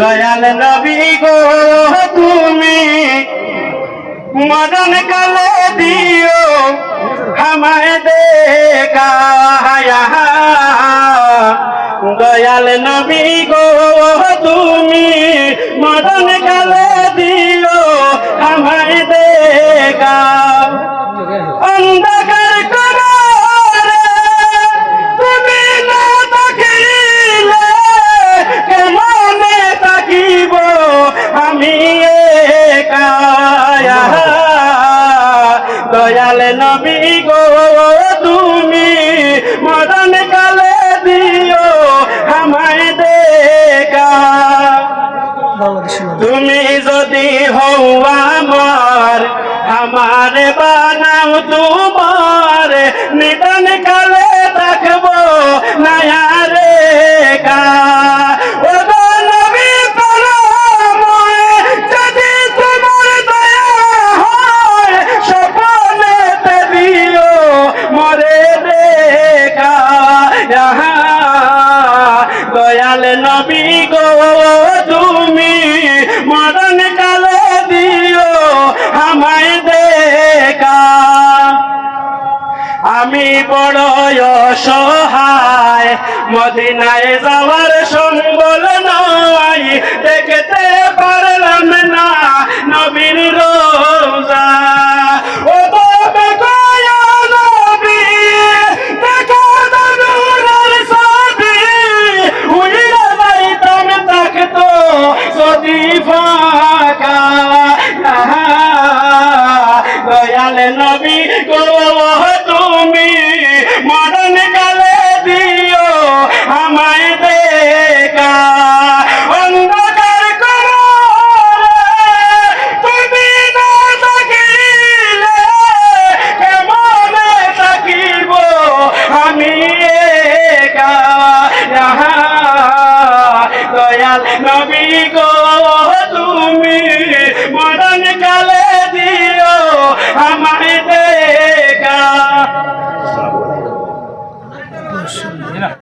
দয়াল নবী গো, তুমি মদন কালে দিও, আমায় দেখা দয়াল নবী গো, তুমি মদন কালে দিও দয়াল নবী গো, তুমি মরণ কালে দিও আমায় দেখা। তুমি যদি হও আমার আমার বানাও তোমার নিদান কালে দয়াল নবী গো, তুমি মরণ কালে দিও আমায় দেখা। আমি বড় অসহায়, মদিনায় যাওয়ার সম্বল নয় দেখতে পারলাম নবী গো, তুমি মরণ কালে দিও, আমায় দেখা। অন্ধকার করো তুমি না থাকিলে কেমন থাকিব? আমি একা দয়াল নবী গো, তুমি মরণ কালে Come on.